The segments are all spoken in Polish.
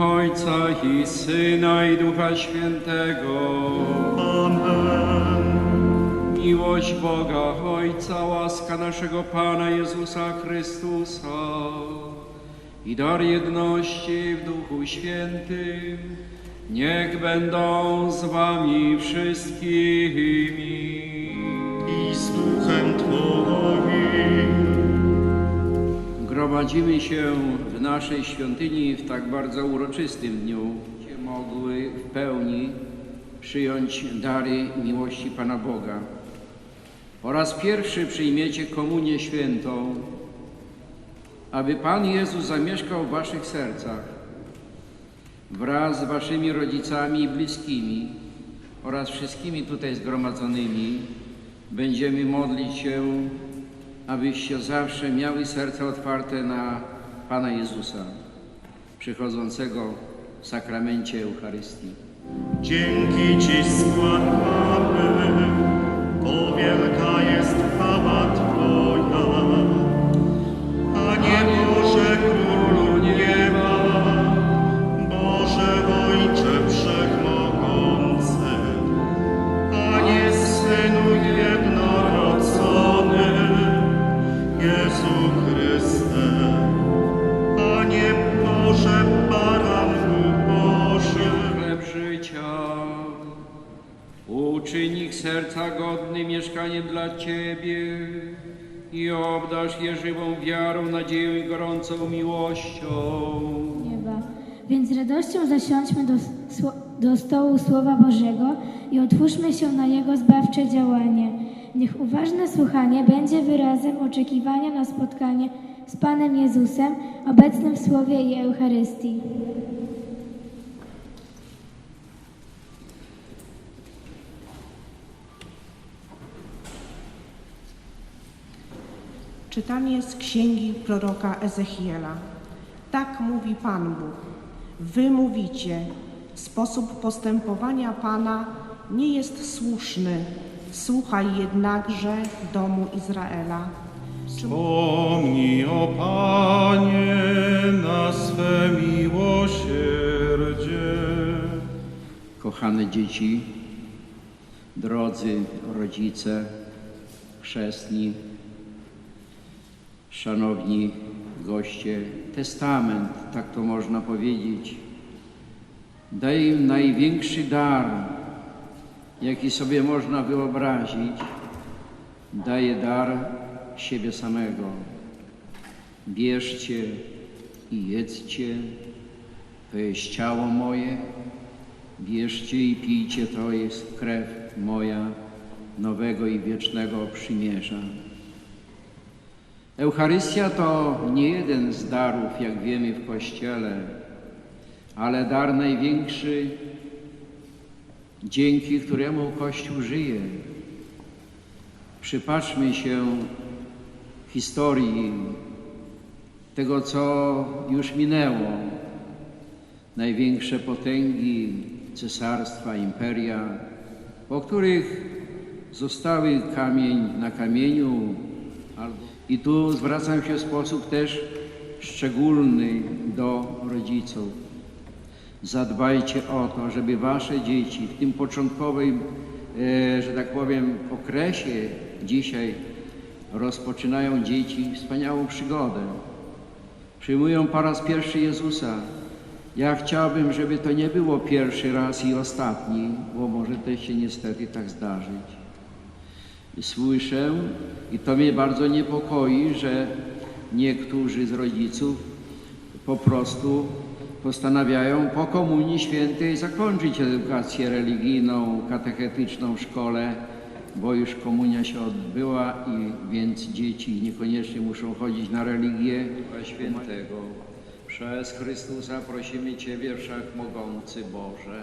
Ojca i Syna i Ducha Świętego. Amen. Miłość Boga Ojca, łaska naszego Pana Jezusa Chrystusa i dar jedności w Duchu Świętym, niech będą z wami wszystkimi. Gromadzimy się w naszej świątyni w tak bardzo uroczystym dniu, gdzie mogły w pełni przyjąć dary miłości Pana Boga. Po raz pierwszy przyjmiecie komunię świętą, aby Pan Jezus zamieszkał w waszych sercach wraz z waszymi rodzicami i bliskimi oraz wszystkimi tutaj zgromadzonymi. Będziemy modlić się abyście zawsze miały serce otwarte na Pana Jezusa, przychodzącego w sakramencie Eucharystii. Dzięki Ci składamy, bo uczyń ich serca godnym mieszkaniem dla Ciebie i obdasz je żywą wiarą, nadzieją i gorącą miłością. nieba. Więc z radością zasiądźmy do, do stołu Słowa Bożego i otwórzmy się na Jego zbawcze działanie. Niech uważne słuchanie będzie wyrazem oczekiwania na spotkanie z Panem Jezusem, obecnym w Słowie i Eucharystii. Czytanie z księgi proroka Ezechiela. Tak mówi Pan Bóg. Wy mówicie, sposób postępowania Pana nie jest słuszny. Słuchaj jednakże domu Izraela. Wspomnij o Panie na swe miłosierdzie. Kochane dzieci, drodzy rodzice, chrzestni, szanowni goście, testament, tak to można powiedzieć, daje im największy dar, jaki sobie można wyobrazić, daje dar siebie samego. Bierzcie i jedzcie, to jest ciało moje, Bierzcie i pijcie, to jest krew moja. Nowego i wiecznego przymierza. Eucharystia to nie jeden z darów, jak wiemy w Kościele, ale dar największy, dzięki któremu Kościół żyje. Przypatrzmy się historii tego, co już minęło. Największe potęgi, cesarstwa, imperia, po których zostały kamień na kamieniu. Albo... I tu zwracam się w sposób też szczególny do rodziców. Zadbajcie o to, żeby wasze dzieci w tym początkowym, e, że tak powiem, okresie dzisiaj rozpoczynają dzieci wspaniałą przygodę. Przyjmują po raz pierwszy Jezusa. Ja chciałbym, żeby to nie było pierwszy raz i ostatni, bo może też się niestety tak zdarzyć. Słyszę i to mnie bardzo niepokoi, że niektórzy z rodziców po prostu postanawiają po Komunii Świętej zakończyć edukację religijną, katechetyczną w szkole, bo już komunia się odbyła i więc dzieci niekoniecznie muszą chodzić na religię Ducha Świętego. Przez Chrystusa prosimy Ciebie, Wszechmogący Boże.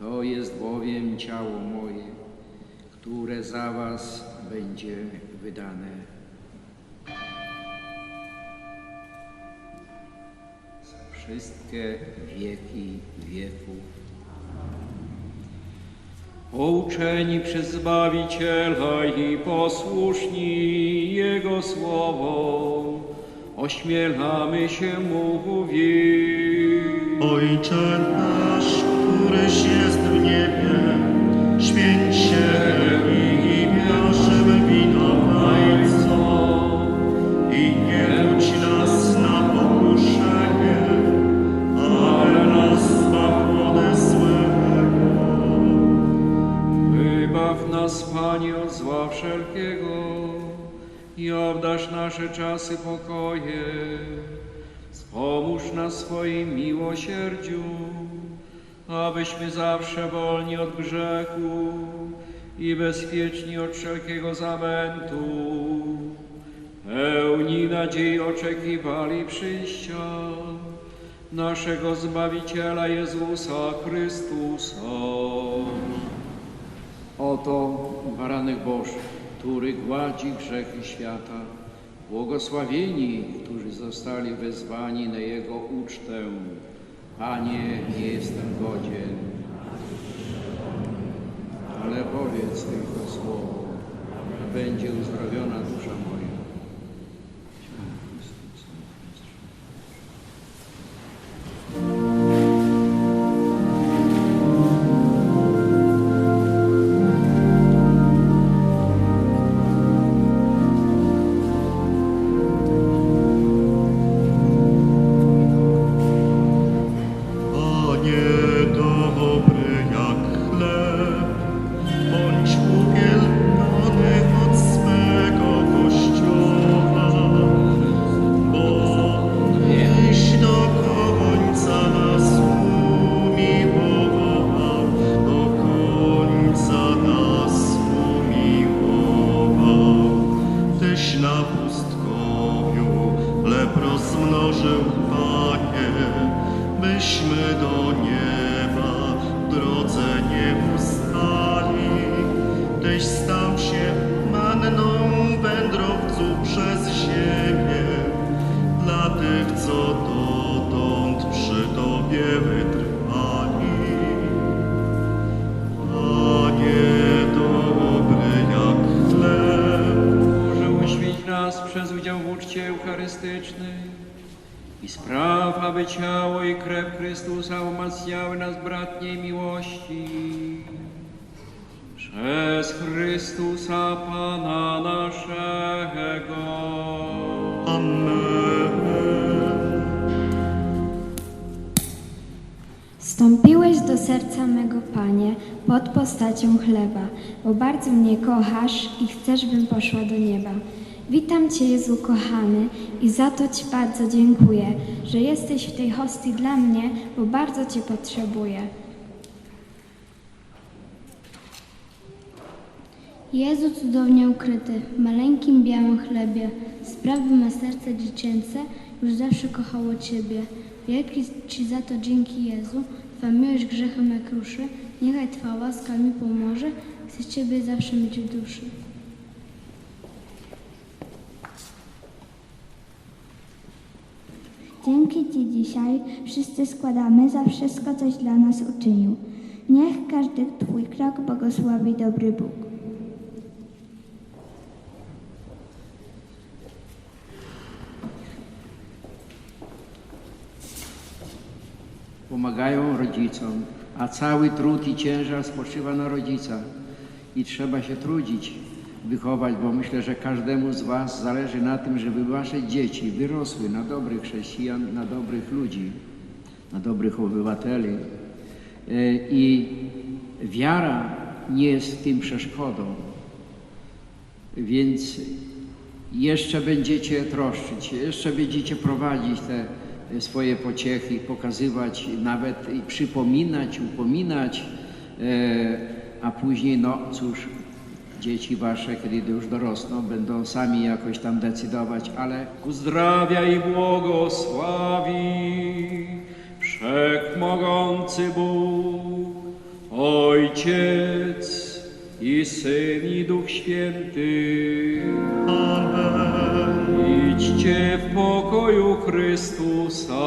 To jest bowiem ciało moje, które za was będzie wydane. Wszystkie wieki wieków. Pouczeni przez Zbawiciela i posłuszni Jego słowom, ośmielamy się mówić. Ojcze nasz, któryś jest w niebie, święć się imię naszym winowajcą i nie budź nas na pokuszenie, ale nas zbaw ode złego. Wybaw nas, Panie, od zła wszelkiego i obdasz nasze czasy pokojem. Pomóż nas swoim miłosierdziu, abyśmy zawsze wolni od grzechu i bezpieczni od wszelkiego zamętu, pełni nadziei oczekiwali przyjścia naszego Zbawiciela Jezusa Chrystusa. Oto baranek Boży, który gładzi grzechy świata. Błogosławieni, którzy zostali wezwani na Jego ucztę. Panie, nie jestem godzien, ale powiedz tylko słowo, a będzie uzdrowiona do nieba drodze nie ustali. Tyś stał się manną wędrowców przez ziemię, dla tych, co dotąd przy Tobie wytrwali. Panie dobry jak chleb, uświeć nas przez udział w uczcie eucharystycznej i spraw, aby ciało i krew Chrystusa umacniały nas bratniej miłości. Przez Chrystusa Pana naszego. Amen. Wstąpiłeś do serca mego, Panie, pod postacią chleba, bo bardzo mnie kochasz i chcesz, bym poszła do nieba. Witam Cię, Jezu kochany, i za to Ci bardzo dziękuję, że jesteś w tej hostii dla mnie, bo bardzo Cię potrzebuję. Jezu cudownie ukryty, w maleńkim białym chlebie, sprawy me serce dziecięce już zawsze kochało Ciebie. Wielki Ci za to dzięki Jezu, Twa miłość grzechem me kruszy, niechaj Twa łaska mi pomoże, chcę Ciebie zawsze mieć w duszy. Dzięki Ci dzisiaj wszyscy składamy za wszystko, coś dla nas uczynił. Niech każdy Twój krok błogosławi dobry Bóg. Pomagają rodzicom, a cały trud i ciężar spoczywa na rodzicach. I trzeba się trudzić, wychować, bo myślę, że każdemu z Was zależy na tym, żeby Wasze dzieci wyrosły na dobrych chrześcijan, na dobrych ludzi, na dobrych obywateli. E, I wiara nie jest tym przeszkodą. Więc jeszcze będziecie troszczyć jeszcze będziecie prowadzić te swoje pociechy, pokazywać, nawet przypominać, upominać, e, a później, no cóż, dzieci wasze, kiedy już dorosną, będą sami jakoś tam decydować, ale Uzdrawia i błogosławi Wszechmogący Bóg, Ojciec i Syn i Duch Święty. Idźcie w pokoju Chrystusa.